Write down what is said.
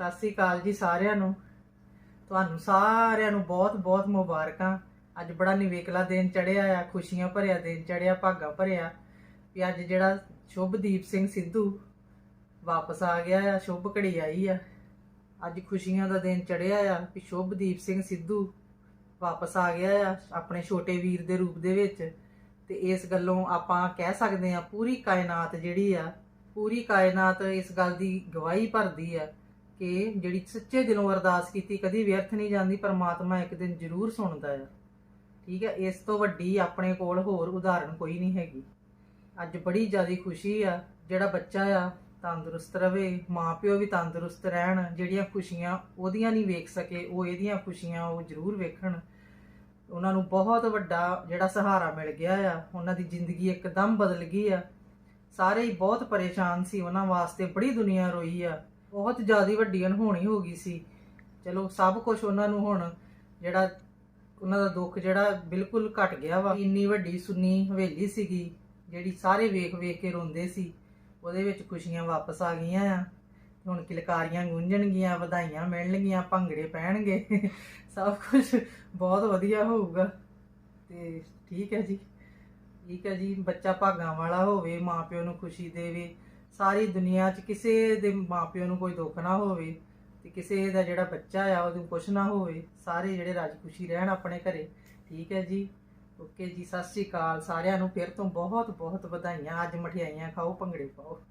ਸਤਿ ਸ੍ਰੀ ਅਕਾਲ ਜੀ ਸਾਰਿਆਂ ਨੂੰ। ਤੁਹਾਨੂੰ ਸਾਰਿਆਂ ਨੂੰ ਬਹੁਤ-ਬਹੁਤ ਮੁਬਾਰਕਾਂ। ਅੱਜ ਬੜਾ ਨਿਵੇਕਲਾ ਦਿਨ ਚੜਿਆ ਆ, ਖੁਸ਼ੀਆਂ ਭਰਿਆ ਦਿਨ ਚੜਿਆ ਭਾਗਾ ਭਰਿਆ। ਵੀ ਅੱਜ ਜਿਹੜਾ ਸ਼ੁਭਦੀਪ ਸਿੰਘ ਸਿੱਧੂ ਵਾਪਸ ਆ ਗਿਆ ਆ, ਸ਼ੁਭ ਘੜੀ ਆਈ ਆ। ਅੱਜ ਖੁਸ਼ੀਆਂ ਦਾ ਦਿਨ ਚੜਿਆ ਆ ਵੀ ਸ਼ੁਭਦੀਪ ਸਿੰਘ ਸਿੱਧੂ ਵਾਪਸ ਆ ਗਿਆ ਆ ਆਪਣੇ ਛੋਟੇ ਵੀਰ ਦੇ ਰੂਪ ਦੇ ਵਿੱਚ। ਤੇ ਇਸ ਗੱਲੋਂ ਆਪਾਂ ਕਹਿ ਸਕਦੇ ਆ ਪੂਰੀ ਕਾਇਨਾਤ ਜਿਹੜੀ ਆ, ਪੂਰੀ ਕਾਇਨਾਤ ਇਸ ਗੱਲ ਦੀ ਗਵਾਹੀ ਭਰਦੀ ਆ ਕਿ ਜਿਹੜੀ ਸੱਚੇ ਦਿਲੋਂ ਅਰਦਾਸ ਕੀਤੀ ਕਦੀ ਵਿਅਰਥ ਨਹੀਂ ਜਾਂਦੀ, ਪਰਮਾਤਮਾ ਇੱਕ ਦਿਨ ਜ਼ਰੂਰ ਸੁਣਦਾ ਆ। ਠੀਕ ਹੈ ਇਸ ਤੋਂ ਵੱਡੀ ਆਪਣੇ ਕੋਲ ਹੋਰ ਉਦਾਹਰਣ ਕੋਈ ਨਹੀਂ ਹੈਗੀ। ਅੱਜ ਬੜੀ ਜ਼ਿਆਦਾ ਖੁਸ਼ੀ ਆ, ਜਿਹੜਾ ਬੱਚਾ ਆ, ਤੰਦਰੁਸਤ ਰਵੇ, ਮਾਪਿਓ ਵੀ ਤੰਦਰੁਸਤ ਰਹਿਣ, ਜਿਹੜੀਆਂ ਖੁਸ਼ੀਆਂ ਉਹਦੀਆਂ ਨਹੀਂ ਵੇਖ ਸਕੇ, ਉਹ ਇਹਦੀਆਂ ਖੁਸ਼ੀਆਂ ਉਹ ਜ਼ਰੂਰ ਵੇਖਣ। ਉਹਨਾਂ ਨੂੰ ਬਹੁਤ ਵੱਡਾ ਜਿਹੜਾ ਸਹਾਰਾ ਮਿਲ ਗਿਆ ਆ, ਉਹਨਾਂ ਦੀ ਜ਼ਿੰਦਗੀ ਇੱਕਦਮ ਬਦਲ ਗਈ ਆ। ਸਾਰੇ ਹੀ ਬਹੁਤ ਪਰੇਸ਼ਾਨ ਸੀ, ਉਹਨਾਂ ਵਾਸਤੇ ਬੜੀ ਦੁਨੀਆ ਰੋਈ ਆ। ਬਹੁਤ ਜ਼ਿਆਦਾ ਵੱਡੀ ਅਣਹੋਣੀ ਹੋ ਗਈ ਸੀ। ਚਲੋ, ਸਭ ਕੁਝ ਉਹਨਾਂ ਨੂੰ ਹੁਣ ਜਿਹੜਾ ਉਹਨਾਂ ਦਾ ਦੁੱਖ ਜਿਹੜਾ ਬਿਲਕੁਲ ਘਟ ਗਿਆ ਵਾ। ਇੰਨੀ ਵੱਡੀ ਸੁੰਨੀ ਹਵੇਲੀ ਸੀਗੀ, ਜਿਹੜੀ ਸਾਰੇ ਵੇਖ ਵੇਖ ਕੇ ਰੋਂਦੇ ਸੀ। ਉਹਦੇ ਵਿੱਚ ਖੁਸ਼ੀਆਂ ਵਾਪਸ ਆ ਗਈਆਂ ਆ। ਹੁਣ ਕਿਲਕਾਰੀਆਂ ਗੂੰਜਣਗੀਆਂ, ਵਧਾਈਆਂ ਮਿਲਣਗੀਆਂ, ਭੰਗੜੇ ਪੈਣਗੇ। ਸਭ ਕੁਝ ਬਹੁਤ ਵਧੀਆ ਹੋਊਗਾ। ਤੇ ਠੀਕ ਹੈ ਜੀ। ਠੀਕ ਹੈ ਜੀ, ਬੱਚਾ ਭਾਗਾਂ ਵਾਲਾ ਹੋਵੇ ਮਾਪਿਓ ਨੂੰ ਖੁਸ਼ੀ ਦੇਵੇ। ਸਾਰੀ ਦੁਨੀਆ 'ਚ ਕਿਸੇ ਦੇ ਮਾਪਿਓ ਨੂੰ ਕੋਈ ਦੁੱਖ ਨਾ ਹੋਵੇ ਤੇ ਕਿਸੇ ਦਾ ਜਿਹੜਾ ਬੱਚਾ ਆ, ਉਹਨੂੰ ਕੁਛ ਨਾ ਹੋਵੇ, ਸਾਰੇ ਜਿਹੜੇ ਰਾਜੀ ਖੁਸ਼ੀ ਰਹਿਣ ਆਪਣੇ ਘਰੇ। ਠੀਕ ਹੈ ਜੀ? ਓਕੇ ਜੀ, ਸਤਿ ਸ਼੍ਰੀ ਅਕਾਲ ਸਾਰਿਆਂ ਨੂੰ। ਫਿਰ ਤੋਂ ਬਹੁਤ ਬਹੁਤ ਵਧਾਈਆਂ। ਅੱਜ ਮਠਿਆਈਆਂ ਖਾਓ, ਭੰਗੜੇ ਪਾਓ।